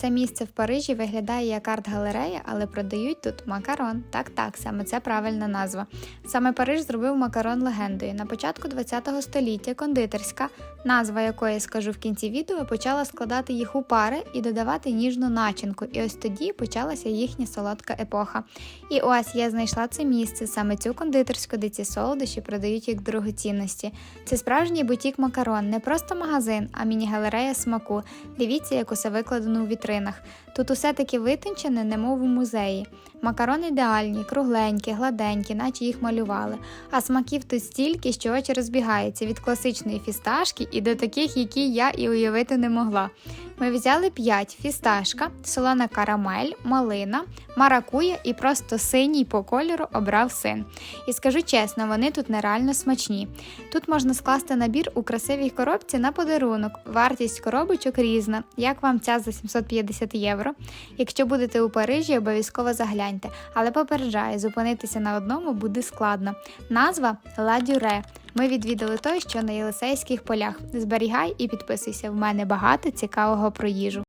Це місце в Парижі виглядає як арт-галерея, але продають тут макарон. Так, так, саме це правильна назва. Саме Париж зробив макарон легендою. На початку ХХ століття кондитерська, назва якої скажу в кінці відео, почала складати їх у пари і додавати ніжну начинку. І ось тоді почалася їхня солодка епоха. І ось я знайшла це місце, саме цю кондитерську, де ці солодощі продають як дорогоцінності. Це справжній бутік макарон, не просто магазин, а міні-галерея смаку. Дивіться, як усе викладено у вітринах. Тут усе таки витончене, немов у музеї. Макарони ідеальні, кругленькі, гладенькі, наче їх малювали. А смаків тут стільки, що очі розбігаються від класичної фісташки і до таких, які я і уявити не могла. Ми взяли 5 фісташка, солона карамель, малина, маракуя і просто синій по кольору обрав син. І скажу чесно, вони тут нереально смачні. Тут можна скласти набір у красивій коробці на подарунок. Вартість коробочок різна. Як вам ця за 750 євро? Якщо будете у Парижі, обов'язково загляньте, але попереджаю, зупинитися на одному буде складно. Назва Ла Дюре. Ми відвідали той, що на Єлисейських полях. Зберігай і підписуйся. В мене багато цікавого про їжу.